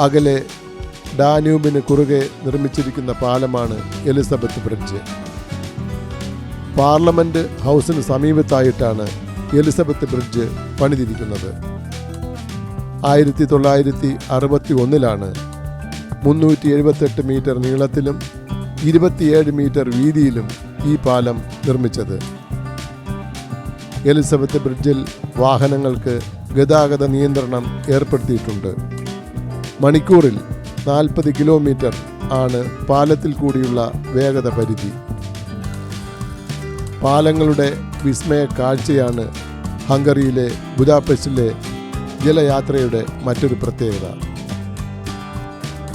അകലെ ഡാന്യൂബിന് കുറുകെ നിർമ്മിച്ചിരിക്കുന്ന പാലമാണ് എലിസബത്ത് ബ്രിഡ്ജ്. പാർലമെന്റ് ഹൗസിന് സമീപത്തായിട്ടാണ് എലിസബത്ത് ബ്രിഡ്ജ് പണിതിരിക്കുന്നത്. ആയിരത്തി തൊള്ളായിരത്തി അറുപത്തി ഒന്നിലാണ് മുന്നൂറ്റി എഴുപത്തെട്ട് മീറ്റർ നീളത്തിലും ഇരുപത്തിയേഴ് മീറ്റർ വീതിയിലും ഈ പാലം നിർമ്മിച്ചത്. എലിസബത്ത് ബ്രിഡ്ജിൽ വാഹനങ്ങൾക്ക് ഗതാഗത നിയന്ത്രണം ഏർപ്പെടുത്തിയിട്ടുണ്ട്. മണിക്കൂറിൽ നാൽപ്പത് കിലോമീറ്റർ ആണ് പാലത്തിൽ കൂടിയുള്ള വേഗത പരിധി. പാലങ്ങളുടെ വിസ്മയ കാഴ്ചയാണ് ഹംഗറിയിലെ ബുദാപെസ്റ്റിലെ ജലയാത്രയുടെ മറ്റൊരു പ്രത്യേകത.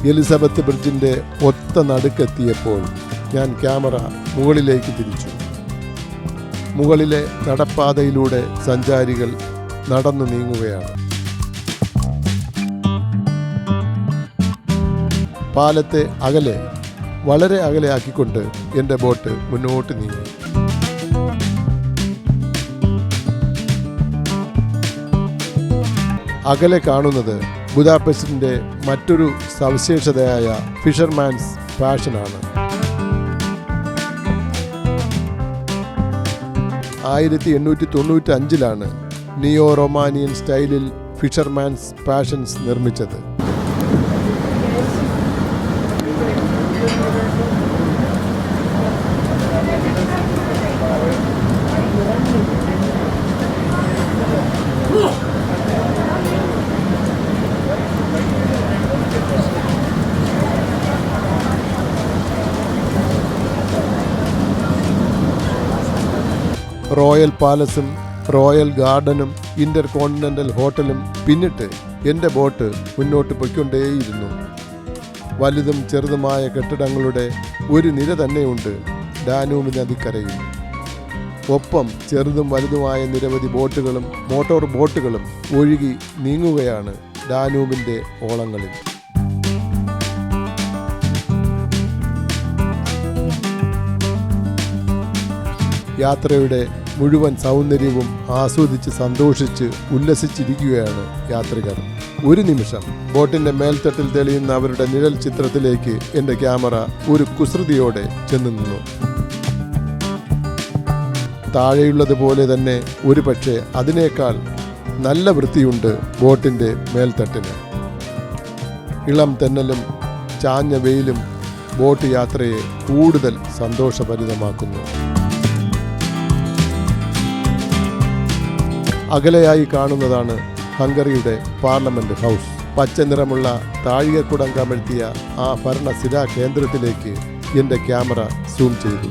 എലിസബത്ത് ബ്രിഡ്ജിന്റെ ഒത്ത നടുക്കെത്തിയപ്പോൾ ഞാൻ ക്യാമറ മുകളിലേക്ക് തിരിച്ചു. മുകളിലെ നടപ്പാതയിലൂടെ സഞ്ചാരികൾ നടന്നു നീങ്ങുകയാണ്. പാലത്തെ അകലെ വളരെ അകലെയാക്കിക്കൊണ്ട് എന്റെ ബോട്ട് മുന്നോട്ട് നീങ്ങി. അകലെ കാണുന്നത് ബുദാപെസ്റ്റിന്റെ മറ്റൊരു സവിശേഷതയായ ഫിഷർമാൻസ് ഫാഷനാണ്. ആയിരത്തി എണ്ണൂറ്റി തൊണ്ണൂറ്റി അഞ്ചിലാണ് നിയോ റൊമാനിയൻ സ്റ്റൈലിൽ ഫിഷർമാൻസ് ഫാഷൻസ് നിർമ്മിച്ചത്. റോയൽ പാലസും റോയൽ ഗാർഡനും ഇന്റർ കോണ്ടിനെന്റൽ ഹോട്ടലും പിന്നിട്ട് എന്റെ ബോട്ട് മുന്നോട്ട് പൊയ്ക്കൊണ്ടേയിരുന്നു. വലുതും ചെറുതുമായ കെട്ടിടങ്ങളുടെ ഒരു നിര തന്നെയുണ്ട് ഡാനൂബ് നദിക്കരയിൽ. ഒപ്പം ചെറുതും വലുതുമായ നിരവധി ബോട്ടുകളും മോട്ടോർ ബോട്ടുകളും ഒഴുകി നീങ്ങുകയാണ് ഡാനൂബിന്റെ ഓളങ്ങളിൽ. യാത്രയുടെ മുഴുവൻ സൗന്ദര്യവും ആസ്വദിച്ച് സന്തോഷിച്ച് ഉല്ലസിച്ചിരിക്കുകയാണ് യാത്രികർ. ഒരു നിമിഷം. ബോട്ടിന്റെ മേൽത്തട്ടിൽ തെളിയുന്ന അവരുടെ നിഴൽ ചിത്രത്തിലേക്ക് എന്റെ ക്യാമറ ഒരു കുസൃതിയോടെ ചെന്നു നിന്നു. താഴെയുള്ളതുപോലെ തന്നെ ഒരു പക്ഷേ അതിനേക്കാൾ നല്ല വൃത്തിയുണ്ട് ബോട്ടിന്റെ മേൽത്തട്ടിന്. ഇളം തെന്നലും ചാഞ്ഞ വെയിലും ബോട്ട് യാത്രയെ കൂടുതൽ സന്തോഷഭരിതമാക്കുന്നു. അകലെയായി കാണുന്നതാണ് ഹംഗറിയുടെ പാർലമെന്റ് ഹൗസ്. പച്ച നിറമുള്ള താഴികക്കുടം കമഴ്ത്തിയ ആ ഭരണസിരാ കേന്ദ്രത്തിലേക്ക് എന്റെ ക്യാമറ സൂം ചെയ്തു.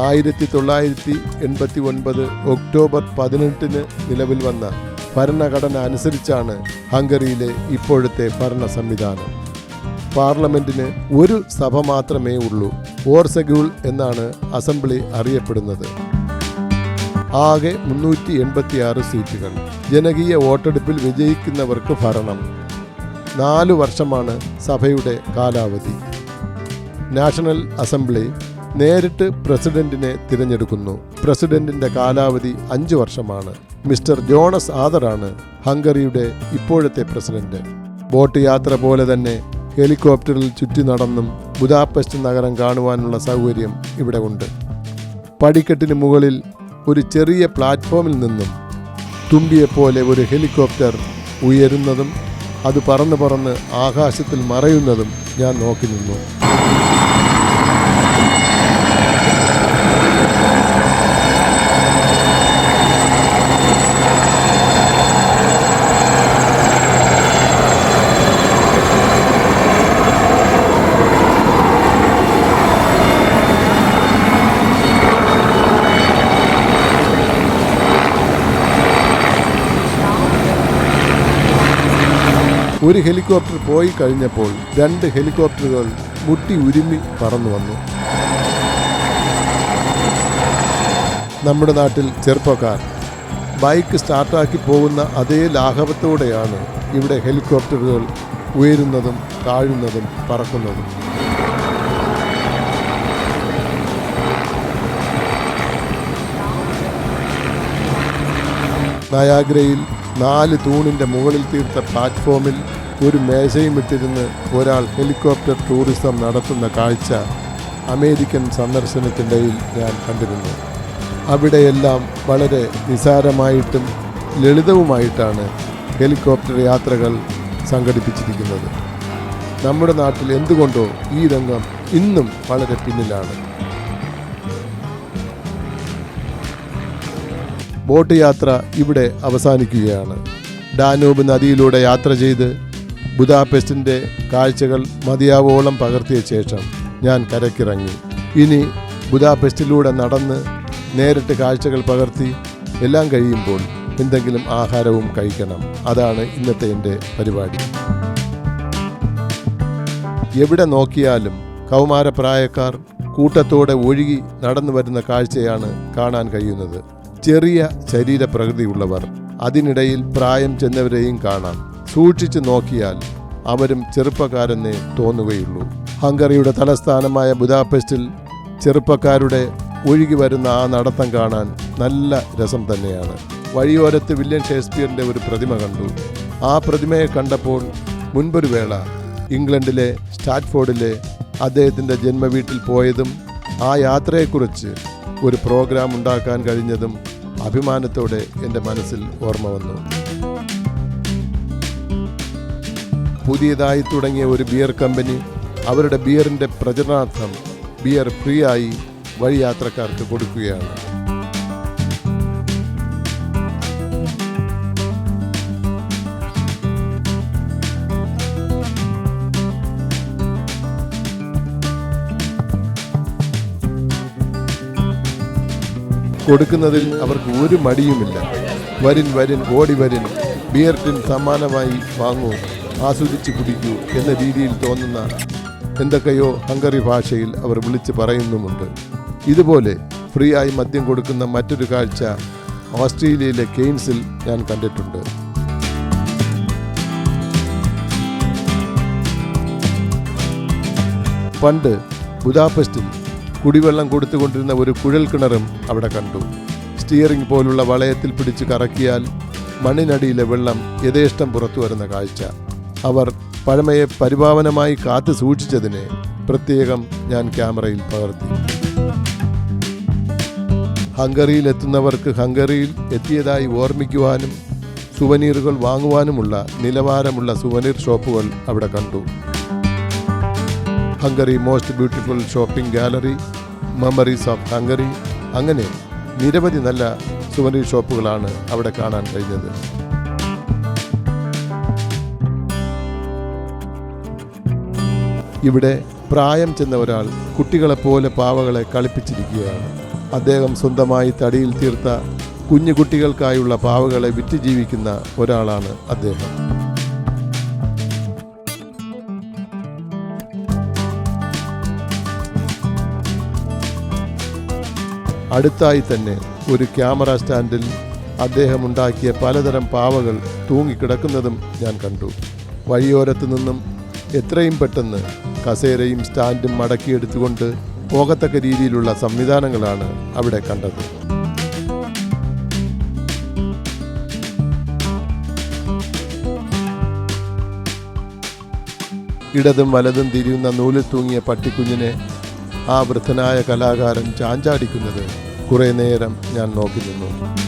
ആയിരത്തി തൊള്ളായിരത്തി എൺപത്തി ഒൻപത് ഒക്ടോബർ പതിനെട്ടിന് നിലവിൽ വന്ന ഭരണഘടന അനുസരിച്ചാണ് ഹംഗറിയിലെ ഇപ്പോഴത്തെ ഭരണ സംവിധാനം. പാർലമെന്റിന് ഒരു സഭ മാത്രമേ ഉള്ളൂ. ഓർസഗ്യൂൾ എന്നാണ് അസംബ്ലി അറിയപ്പെടുന്നത്. ആകെ മുന്നൂറ്റി എൺപത്തിയാറ് സീറ്റുകൾ. ജനകീയ വോട്ടെടുപ്പിൽ വിജയിക്കുന്നവർക്ക് ഭരണം. നാലു വർഷമാണ് സഭയുടെ കാലാവധി. നാഷണൽ അസംബ്ലി നേരിട്ട് പ്രസിഡന്റിനെ തിരഞ്ഞെടുക്കുന്നു. പ്രസിഡന്റിന്റെ കാലാവധി അഞ്ചു വർഷമാണ്. മിസ്റ്റർ ജോണസ് ആദറാണ് ഹംഗറിയുടെ ഇപ്പോഴത്തെ പ്രസിഡന്റ്. ബോട്ട് യാത്ര പോലെ തന്നെ ഹെലികോപ്റ്ററിൽ ചുറ്റി നടന്നും ബുദാപെസ്റ്റ് നഗരം കാണുവാനുള്ള സൗകര്യം ഇവിടെ ഉണ്ട്. പടിക്കെട്ടിന് മുകളിൽ ഒരു ചെറിയ പ്ലാറ്റ്ഫോമിൽ നിന്നും തുമ്പിയെപ്പോലെ ഒരു ഹെലികോപ്റ്റർ ഉയരുന്നതും അത് പറന്ന് പറന്ന് ആകാശത്തിൽ മറയുന്നതും ഞാൻ നോക്കി നിന്നു. ഒരു ഹെലികോപ്റ്റർ പോയി കഴിഞ്ഞപ്പോൾ രണ്ട് ഹെലികോപ്റ്ററുകൾ മുട്ടി ഉരുമി പറന്നു വന്നു. നമ്മുടെ നാട്ടിൽ ചെറുപ്പക്കാർ ബൈക്ക് സ്റ്റാർട്ടാക്കി പോകുന്ന അതേ ലാഘവത്തോടെയാണ് ഇവിടെ ഹെലികോപ്റ്ററുകൾ ഉയരുന്നതും താഴുന്നതും പറക്കുന്നതും. നയാഗ്രയിൽ നാല് തൂണിന്റെ മുകളിൽ തീർത്ത പ്ലാറ്റ്ഫോമിൽ ഒരു മേശയും ഒരാൾ ഹെലികോപ്റ്റർ ടൂറിസം നടത്തുന്ന കാഴ്ച അമേരിക്കൻ സന്ദർശനത്തിനിടയിൽ ഞാൻ കണ്ടിരുന്നു. അവിടെയെല്ലാം വളരെ നിസാരമായിട്ടും ലളിതവുമായിട്ടാണ് ഹെലികോപ്റ്റർ യാത്രകൾ സംഘടിപ്പിച്ചിരിക്കുന്നത്. നമ്മുടെ നാട്ടിൽ എന്തുകൊണ്ടോ ഈ രംഗം ഇന്നും വളരെ പിന്നിലാണ്. ബോട്ട് യാത്ര ഇവിടെ അവസാനിക്കുകയാണ്. ഡാനൂബ് നദിയിലൂടെ യാത്ര ചെയ്ത് ബുദാപെസ്റ്റിന്റെ കാഴ്ചകൾ മതിയാവോളം പകർത്തിയ ശേഷം ഞാൻ കരക്കിറങ്ങി ഇനി ബുദാപെസ്റ്റിലൂടെ നടന്ന് നേരിട്ട് കാഴ്ചകൾ പകർത്തി എല്ലാം കഴിയുമ്പോൾ എന്തെങ്കിലും ആഹാരവും കഴിക്കണം. അതാണ് ഇന്നത്തെ എന്റെ പരിപാടി. എവിടെ നോക്കിയാലും കൗമാരപ്രായക്കാർ കൂട്ടത്തോടെ ഒഴുകി നടന്നു വരുന്ന കാഴ്ചയാണ് കാണാൻ കഴിയുന്നത്. ചെറിയ ശരീരപ്രകൃതിയുള്ളവർ. അതിനിടയിൽ പ്രായം ചെന്നവരെയും കാണാം. സൂക്ഷിച്ചു നോക്കിയാൽ അവരും ചെറുപ്പക്കാരെന്നേ തോന്നുകയുള്ളൂ. ഹംഗറിയുടെ തലസ്ഥാനമായ ബുദാപെസ്റ്റിൽ ചെറുപ്പക്കാരുടെ ഒഴുകി വരുന്ന ആ നടത്തം കാണാൻ നല്ല രസം തന്നെയാണ്. വഴിയോരത്ത് വില്യം ഷേക്സ്പിയറിന്റെ ഒരു പ്രതിമ കണ്ടു. ആ പ്രതിമയെ കണ്ടപ്പോൾ മുൻപൊരു വേള ഇംഗ്ലണ്ടിലെ സ്റ്റാറ്റ്ഫോർഡിലെ അദ്ദേഹത്തിന്റെ ജന്മവീട്ടിൽ പോയതും ആ യാത്രയെക്കുറിച്ച് ഒരു പ്രോഗ്രാം ഉണ്ടാക്കാൻ കഴിഞ്ഞതും അഭിമാനത്തോടെ എന്റെ മനസ്സിൽ ഓർമ്മ വന്നു. പുതിയതായി തുടങ്ങിയ ഒരു ബിയർ കമ്പനി അവരുടെ ബിയറിന്റെ പ്രചരണാർത്ഥം ബിയർ ഫ്രീ ആയി വഴിയാത്രക്കാർക്ക് കൊടുക്കുകയാണ്. കൊടുക്കുന്നതിൽ അവർക്ക് ഒരു മടിയുമില്ല. വരിൻ വരിൻ ഓടി വരിൻ ബിയർ ടിൻ സമ്മാനമായി വാങ്ങൂ ആസ്വദിച്ച് കുടിക്കൂ എന്ന രീതിയിൽ തോന്നുന്ന എന്തൊക്കെയോ ഹംഗറി ഭാഷയിൽ അവർ വിളിച്ച് പറയുന്നുമുണ്ട്. ഇതുപോലെ ഫ്രീ ആയി മദ്യം കൊടുക്കുന്ന മറ്റൊരു കാഴ്ച ഓസ്ട്രേലിയയിലെ കെയ്ൻസിൽ ഞാൻ കണ്ടിട്ടുണ്ട്. പണ്ട് ബുദാപെസ്റ്റിൽ കുടിവെള്ളം കൊടുത്തുകൊണ്ടിരുന്ന ഒരു കുഴൽ കിണറും അവിടെ കണ്ടു. സ്റ്റിയറിംഗ് പോലുള്ള വളയത്തിൽ പിടിച്ച് കറക്കിയാൽ മണ്ണിനടിയിലെ വെള്ളം യഥേഷ്ടം പുറത്തു വരുന്ന കാഴ്ച. അവർ പഴമയെ പരിഭാവനമായി കാത്തു സൂക്ഷിച്ചതിനെ പ്രത്യേകം ഞാൻ ക്യാമറയിൽ പകർത്തി. ഹംഗറിയിൽ എത്തുന്നവർക്ക് ഹംഗറിയിൽ എത്തിയതായി ഓർമ്മിക്കുവാനും സുവനീറുകൾ വാങ്ങുവാനുമുള്ള നിലവാരമുള്ള സുവനീർ ഷോപ്പുകൾ അവിടെ കണ്ടു. Hungary most beautiful shopping gallery memories of Hungary അങ്ങനെ നിരവധി നല്ല സുവനീർ ഷോപ്പുകളാണ് അവിടെ കാണാൻ കഴിഞ്ഞത്. ഇവിടെ പ്രായം ചെന്ന ഒരാൾ കുട്ടികളെപ്പോലെ പാവകളെ കളിപ്പിച്ചിരിക്കുകയാണ്. അദ്ദേഹം സ്വന്തമായി തടിയിൽ തീർത്ത കുഞ്ഞു കുട്ടികൾക്കായുള്ള പാവകളെ വിറ്റ് ജീവിക്കുന്ന ഒരാളാണ് അദ്ദേഹം. അടുത്തായി തന്നെ ഒരു ക്യാമറ സ്റ്റാൻഡിൽ അദ്ദേഹം ഉണ്ടാക്കിയ പലതരം പാവകൾ തൂങ്ങിക്കിടക്കുന്നതും ഞാൻ കണ്ടു. വഴിയോരത്തു നിന്നും എത്രയും പെട്ടെന്ന് കസേരയും സ്റ്റാൻഡും മടക്കിയെടുത്തുകൊണ്ട് പോകത്തക്ക രീതിയിലുള്ള സംവിധാനങ്ങളാണ് അവിടെ കണ്ടത്. ഇടതും വലതും തിരിയുന്ന നൂലിൽ തൂങ്ങിയ പട്ടിക്കുഞ്ഞിനെ ആ വൃദ്ധനായ കലാകാരൻ ചാഞ്ചാടിക്കുന്നത് കുറേ നേരം ഞാൻ നോക്കി നിന്നു.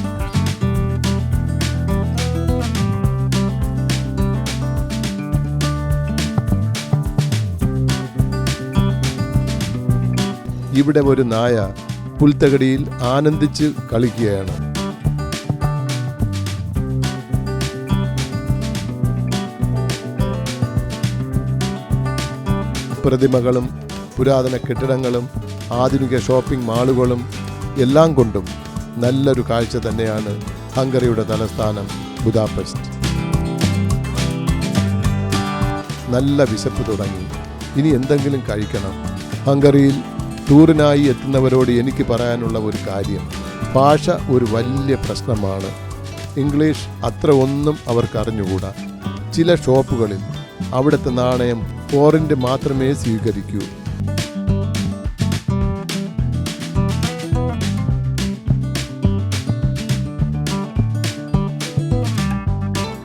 ഇവിടെ ഒരു നായ പുൽത്തകടിയിൽ ആനന്ദിച്ച് കളിക്കുകയാണ്. പ്രതിമകളും പുരാതന കെട്ടിടങ്ങളും ആധുനിക ഷോപ്പിംഗ് മാളുകളും എല്ലാം കൊണ്ടും നല്ലൊരു കാഴ്ച തന്നെയാണ് ഹംഗറിയുടെ തലസ്ഥാനം ബുദാപെസ്റ്റ്. നല്ല വിശപ്പ് തുടങ്ങി. ഇനി എന്തെങ്കിലും കഴിക്കണം. ഹംഗറിയിൽ ടൂറിനായി എത്തുന്നവരോട് എനിക്ക് പറയാനുള്ള ഒരു കാര്യം ഭാഷ ഒരു വലിയ പ്രശ്നമാണ്. ഇംഗ്ലീഷ് അത്ര ഒന്നും അവർക്ക് അറിഞ്ഞുകൂടാ. ചില ഷോപ്പുകളിൽ അവിടുത്തെ നാണയം ഫോറിന്റെ മാത്രമേ സ്വീകരിക്കൂ.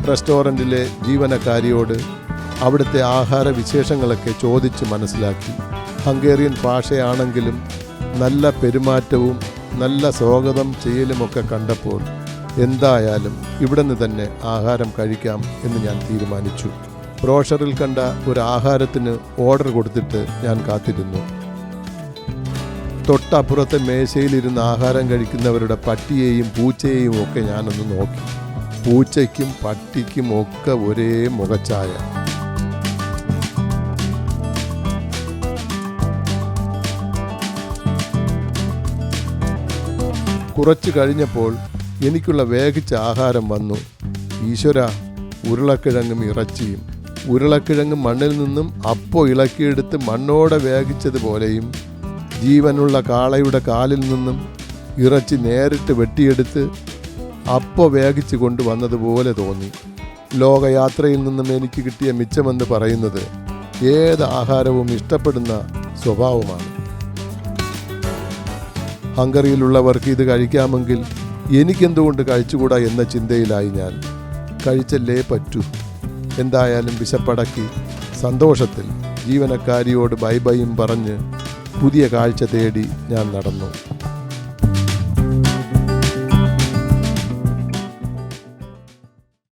റെസ്റ്റോറന്റിലെ ജീവനക്കാരിയോട് അവിടുത്തെ ആഹാര വിശേഷങ്ങളൊക്കെ ചോദിച്ച് മനസ്സിലാക്കി. ഹംഗേറിയൻ ഭാഷയാണെങ്കിലും നല്ല പെരുമാറ്റവും നല്ല സ്വാഗതം ചെയ്യലുമൊക്കെ കണ്ടപ്പോൾ എന്തായാലും ഇവിടെ നിന്ന് തന്നെ ആഹാരം കഴിക്കാം എന്ന് ഞാൻ തീരുമാനിച്ചു. ബ്രോഷറിൽ കണ്ട ഒരു ആഹാരത്തിന് ഓർഡർ കൊടുത്തിട്ട് ഞാൻ കാത്തിരുന്നു. തൊട്ടപ്പുറത്തെ മേശയിലിരുന്ന് ആഹാരം കഴിക്കുന്നവരുടെ പട്ടിയെയും പൂച്ചയെയും ഒക്കെ ഞാനൊന്ന് നോക്കി. പൂച്ചയ്ക്കും പട്ടിക്കും ഒക്കെ ഒരേ മുഖച്ചായ കുറച്ച് കഴിഞ്ഞപ്പോൾ എനിക്കുള്ള വേഗിച്ച ആഹാരം വന്നു. ഈശ്വര ഉരുളക്കിഴങ്ങും ഇറച്ചിയും. ഉരുളക്കിഴങ്ങ് മണ്ണിൽ നിന്നും അപ്പോൾ ഇളക്കിയെടുത്ത് മണ്ണോടെ വേഗിച്ചതുപോലെയും ജീവനുള്ള കാളയുടെ കാലിൽ നിന്നും ഇറച്ചി നേരിട്ട് വെട്ടിയെടുത്ത് അപ്പോ വേഗിച്ച് കൊണ്ടുവന്നതുപോലെ തോന്നി. ലോകയാത്രയിൽ നിന്നും എനിക്ക് കിട്ടിയ മിച്ചമെന്ന് പറയുന്നത് ഏത് ആഹാരവും ഇഷ്ടപ്പെടുന്ന സ്വഭാവമാണ്. ഹംഗറിയിലുള്ളവർക്ക് ഇത് കഴിക്കാമെങ്കിൽ എനിക്കെന്തുകൊണ്ട് കഴിച്ചുകൂടാ എന്ന ചിന്തയിലായി ഞാൻ. കഴിച്ചല്ലേ പറ്റൂ. എന്തായാലും വിശപ്പടക്കി സന്തോഷത്തിൽ ജീവനക്കാരിയോട് ബൈ ബൈയും പറഞ്ഞ് പുതിയ കാഴ്ച തേടി ഞാൻ നടന്നു.